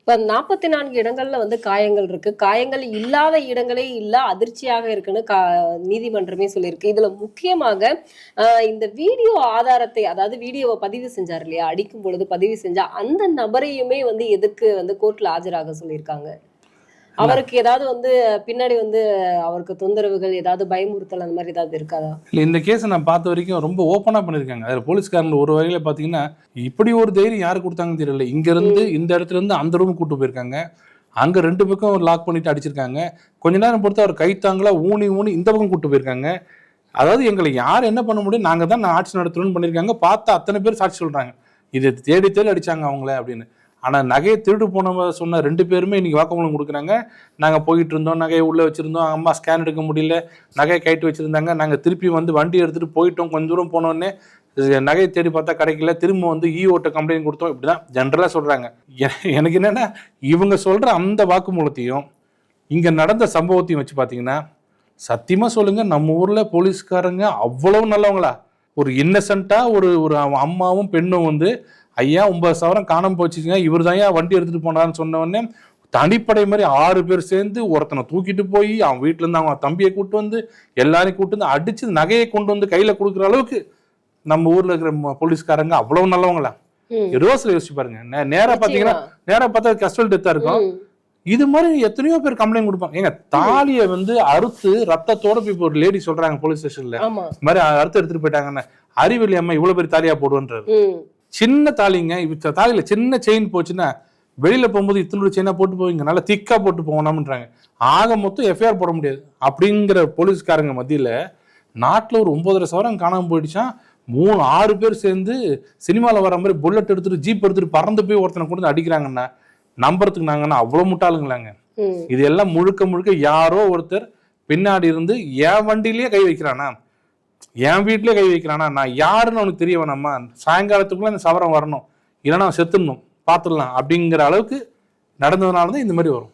இப்ப நாற்பத்தி நான்கு இடங்கள்ல வந்து காயங்கள் இருக்கு. காயங்கள் இல்லாத இடங்களே இல்ல அதிர்ச்சியாக இருக்குன்னு கா நீதிமன்றமே சொல்லியிருக்கு. இதுல முக்கியமாக இந்த வீடியோ ஆதாரத்தை அதாவது வீடியோவை பதிவு செஞ்சார் இல்லையா? அடிக்கும் பொழுது பதிவு செஞ்சா அந்த நபரையுமே வந்து எதுக்கு வந்து கோர்ட்ல ஆஜராக சொல்லியிருக்காங்க. அவருக்கு ஏதாவது வந்து பின்னாடி வந்து அவருக்கு தொந்தரவுகள் ஏதாவது பயமுறுத்தல் அந்த மாதிரி ஏதாவது இருக்காதா? இல்லை இந்த கேஸை நான் பார்த்த வரைக்கும் ரொம்ப ஓப்பனாக பண்ணியிருக்காங்க. அதில் போலீஸ்காரங்க ஒரு வகையில் பார்த்தீங்கன்னா இப்படி ஒரு தைரியம் யார் கொடுத்தாங்கன்னு தெரியல. இங்கேருந்து இந்த இடத்துல இருந்து அந்த ரூம் கூட்டு போயிருக்காங்க. அங்கே ரெண்டு பக்கம் லாக் பண்ணிட்டு அடிச்சிருக்காங்க. கொஞ்ச நேரம் பொறுத்து அவர் கைத்தாங்களா ஊனி ஊனி இந்த பக்கம் கூட்டு போயிருக்காங்க. அதாவது எங்களை யார் என்ன பண்ண முடியும் நாங்கள் தான் நான் ஆட்சி நடத்துறோம்னு பண்ணியிருக்காங்க. பார்த்தா அத்தனை பேர் சாட்சி சொல்கிறாங்க இதை தேடி தேடி அடிச்சாங்க அவங்கள அப்படின்னு. ஆனால் நகையை திருடு போனவங்க சொன்ன ரெண்டு பேருமே இன்னைக்கு வாக்குமூலம் கொடுக்குறாங்க. நாங்கள் போயிட்டு இருந்தோம் நகையை உள்ளே வச்சுருந்தோம். அம்மா ஸ்கேன் எடுக்க முடியல. நகையை கைட்டு வச்சுருந்தாங்க. நாங்கள் திருப்பி வந்து வண்டி எடுத்துகிட்டு போயிட்டோம். கொஞ்சம் தூரம் போனோடனே நகையை தேடி பார்த்தா கிடைக்கல. திரும்ப வந்து e இஓட்ட கம்ப்ளைண்ட் கொடுத்தோம். இப்படி தான் ஜென்ரலாக சொல்கிறாங்க எனக்கு என்னென்னா இவங்க சொல்கிற அந்த வாக்குமூலத்தையும் இங்கே நடந்த சம்பவத்தையும் வச்சு பார்த்தீங்கன்னா சத்தியமாக சொல்லுங்கள் நம்ம ஊரில் போலீஸ்காரங்க அவ்வளோ நல்லவங்களா? ஒரு இன்னசென்ட்டாக ஒரு ஒரு அம்மாவும் பெண்ணும் வந்து ஐயா ஒன்பது சவரம் காணாம போச்சுங்க. இவர் தான் வண்டி எடுத்துகிட்டு போனான்னு சொன்ன உடனே தனிப்படை மாதிரி ஆறு பேர் சேர்ந்து ஒருத்தனை தூக்கிட்டு போய் அவன் வீட்டுல இருந்து அவங்க தம்பியை கூட்டு வந்து எல்லாரையும் கூட்டு வந்து அடிச்சு நகையை கொண்டு வந்து கையில கொடுக்குற அளவுக்கு நம்ம ஊர்ல இருக்கிற போலீஸ்காரங்க அவ்வளவு நல்லவங்களா. ரோஸ்ல யோசிச்சு பாருங்க. நேரா பாத்தீங்கன்னா நேரா பார்த்தா கஸ்டல் டெத்தா இருக்கும். இது மாதிரி எத்தனையோ பேர் கம்ப்ளைண்ட் கொடுப்பாங்க. ஏங்க தாலியை வந்து அறுத்து ரத்தத்தோட போய் ஒரு லேடி சொல்றாங்க போலீஸ் ஸ்டேஷன்ல மாதிரி அறுத்து எடுத்துட்டு போயிட்டாங்கன்னு. அறிவியல் அம்மா இவ்வளவு பெரிய தாலியா போடுவன்றாரு. ம். சின்ன தாலிங்க இப்ப தாலியில சின்ன செயின் போச்சுன்னா வெளியில போகும்போது இத்தனோட செயினா போட்டு போவீங்க. நல்லா திக்கா போட்டு போகணும்ன்றாங்க. ஆக மொத்தம் எஃப்ஐஆர் போட முடியாது. அப்படிங்கிற போலீஸ்காரங்க மத்தியில நாட்டுல ஒரு ஒன்பதரை சவரம் காணாம போயிடுச்சான் மூணு ஆறு பேர் சேர்ந்து சினிமாவில் வர மாதிரி புல்லட் எடுத்துட்டு ஜீப் எடுத்துட்டு பறந்து போய் ஒருத்தனை கொண்டு வந்து அடிக்கிறாங்கன்னா நம்புறதுக்கு நாங்கன்னா அவ்வளவு முட்டாளுங்களாங்க. இது எல்லாம் முழுக்க முழுக்க யாரோ ஒருத்தர் பின்னாடி இருந்து என் வண்டியிலேயே கை வைக்கிறானா? என் வீட்டிலே கை வைக்கிறானா? நான் யாருன்னு அவனுக்கு தெரிய வேணாமா? சாயங்காலத்துக்குள்ள இந்த சவரம் வரணும். இல்லைன்னா அவன் செத்துடணும். பார்த்துடலாம் அப்படிங்கிற அளவுக்கு நடந்ததுனால தான் இந்த மாதிரி வரும்.